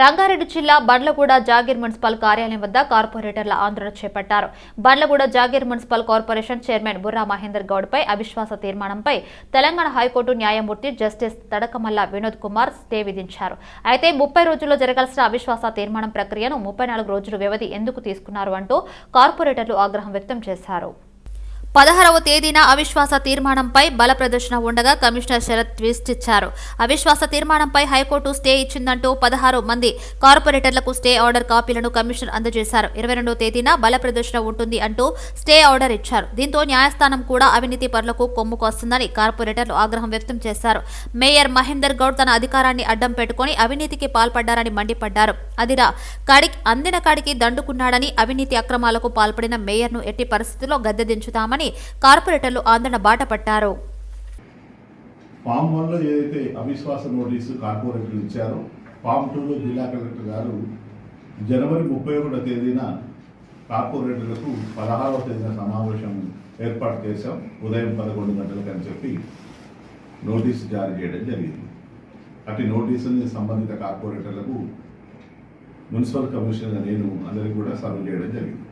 రంగారెడ్డి జిల్లా బండ్లగూడ జాగీర్ మున్సిపల్ కార్యాలయం వద్ద కార్పొరేటర్ల ఆందోళన చేపట్టారు. Bandlaguda Jagir municipal corporation chairman Burra Mahender గౌడ్పై అవిశ్వాస తీర్మానంపై తెలంగాణ హైకోర్టు న్యాయమూర్తి జస్టిస్ తడకమల్ల వినోద్ కుమార్ స్టే విధించారు. అయితే ముప్పై రోజుల్లో జరగాల్సిన అవిశ్వాస తీర్మానం ప్రక్రియను ముప్పై నాలుగు రోజులు వ్యవధి ఎందుకు తీసుకున్నారు అంటూ కార్పొరేటర్లు ఆగ్రహం వ్యక్తం చేశారు. పదహారవ తేదీన అవిశ్వాస తీర్మానంపై బల ప్రదర్శన ఉండగా కమిషనర్ శరత్ ట్విస్ట్ ఇచ్చారు. అవిశ్వాస తీర్మానంపై హైకోర్టు స్టే ఇచ్చిందంటూ పదహారు మంది కార్పొరేటర్లకు స్టే ఆర్డర్ కాపీలను కమిషనర్ అందజేశారు. ఇరవై రెండవ తేదీన బల ప్రదర్శన ఉంటుంది అంటూ స్టే ఆర్డర్ ఇచ్చారు. దీంతో న్యాయస్థానం కూడా అవినీతి పరులకు కొమ్ము కాస్తుందని కార్పొరేటర్లు ఆగ్రహం వ్యక్తం చేశారు. మేయర్ మహేందర్ గౌడ్ తన అధికారాన్ని అడ్డం పెట్టుకుని అవినీతికి పాల్పడ్డారని మండిపడ్డారు. అదిరా కాడికి అందిన కాడికి దండుకున్నాడని అవినీతి అక్రమాలకు పాల్పడిన మేయర్ను ఎట్టి పరిస్థితుల్లో గద్దె దించుతామని కార్పొరేటర్లు ఆందోళన బాట పట్టారు ఫామ్ వన్లో ఏదైతే అవిశ్వాస నోటీసు కార్పొరేటర్లు ఇచ్చారో ఫామ్ టూలో జిల్లా కలెక్టర్ గారు జనవరి ముప్పై ఒకటో తేదీన కార్పొరేటర్లకు పదహారవ తేదీన సమావేశం ఏర్పాటు చేశాం ఉదయం పదకొండు గంటలకు అని చెప్పి నోటీస్ జారీ చేయడం జరిగింది. అటు నోటీసుని సంబంధిత కార్పొరేటర్లకు మున్సిపల్ కమిషనర్ నేను అందరికీ కూడా సర్వ్ చేయడం జరిగింది.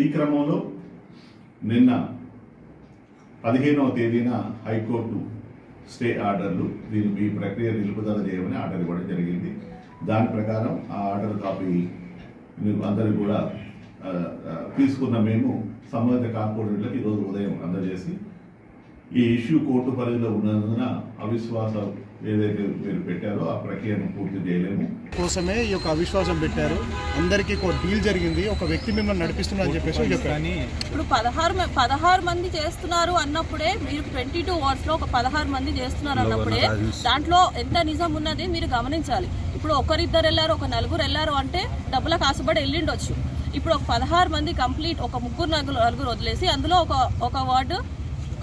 ఈ క్రమంలో నిన్న పదిహేనవ తేదీన హైకోర్టు స్టే ఆర్డర్లు దీని ఈ ప్రక్రియ నిలుపుదల చేయమని ఆర్డర్ ఇవ్వడం జరిగింది. దాని ప్రకారం ఆ ఆర్డర్ కాపీ మీకు అందరికి కూడా తీసుకున్న మేము సంబంధిత కార్పొరేట్లకు ఈరోజు ఉదయం అందజేసి ఈ ఇష్యూ కోర్టు పరిధిలో ఉన్నందున అవిశ్వాసం ఏదైతే మీరు పెట్టారో ఆ ప్రక్రియను పూర్తి చేయలేము. కోసమే ఈ యొక్క అవిశ్వాసం పెట్టారు. అందరికీ ఒక డీల్ జరిగింది. ఒక వ్యక్తి మిమ్మల్ని నడిపిస్తున్నా అని చెప్పేసి చెప్పారు. ఇప్పుడు పదహారు పదహారు మంది చేస్తున్నారు అన్నప్పుడే మీరు ట్వంటీ టూ వార్డ్స్లో ఒక పదహారు మంది చేస్తున్నారు అన్నప్పుడే దాంట్లో ఎంత నిజం ఉన్నది మీరు గమనించాలి. ఇప్పుడు ఒకరిద్దరు వెళ్ళారు ఒక నలుగురు వెళ్ళారు అంటే డబ్బులకు ఆశపడి వెళ్ళిండొచ్చు. ఇప్పుడు ఒక పదహారు మంది కంప్లీట్ ఒక ముగ్గురు నలుగురు నలుగురు వదిలేసి అందులో ఒక ఒక వార్డు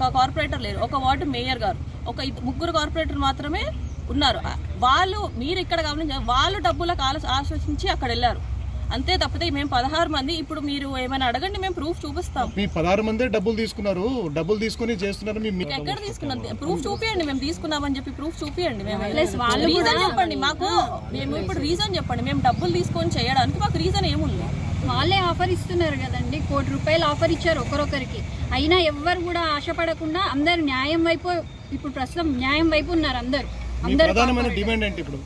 ఒక కార్పొరేటర్ లేరు. ఒక వార్డు మేయర్ గారు. ఒక ముగ్గురు కార్పొరేటర్ మాత్రమే ఉన్నారు. వాళ్ళు మీరు ఇక్కడ గమనించాలి వాళ్ళు డబ్బులకు ఆలో ఆలోచించి అక్కడ వెళ్ళారు. అంతే తప్పితే మేము పదహారు మంది ఇప్పుడు మీరు ఏమైనా అడగండి మేము ప్రూఫ్ చూపిస్తాం. మీ పదహారు మందే డబ్బులు తీసుకున్నారు. డబ్బులు తీసుకొని చేస్తున్నారు మీ మీ- ఎక్కడ తీసుకున్నాం? ప్రూఫ్ చూపియండి మేము తీసుకున్నామని చెప్పి ప్రూఫ్ చూపియండి మేము రీజన్ చెప్పండి మాకు మేము ఇప్పుడు రీజన్ చెప్పండి మేము డబ్బులు తీసుకొని చేయడానికి మాకు రీజన్ ఏముంది? వాళ్ళే ఆఫర్ ఇస్తున్నారు కదండి. కోటి రూపాయలు ఆఫర్ ఇచ్చారు ఒకరొకరికి. అయినా ఎవ్వరు కూడా ఆశపడకుండా అందరు న్యాయం వైపు ఇప్పుడు ప్రస్తుతం న్యాయం వైపు ఉన్నారు అందరు. అందరు డిమాండ్ ఏంటి ఇప్పుడు?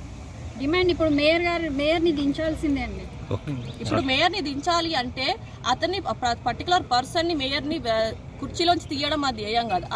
డిమాండ్ ఇప్పుడు మేయర్ గారు మేయర్ని దించాల్సిందే అండి. ఇప్పుడు మేయర్ని దించాలి అంటే అతన్ని పర్టికులర్ పర్సన్ని మేయర్ని కుర్చీలోంచి తీయడం అది ధ్యేయం కాదు.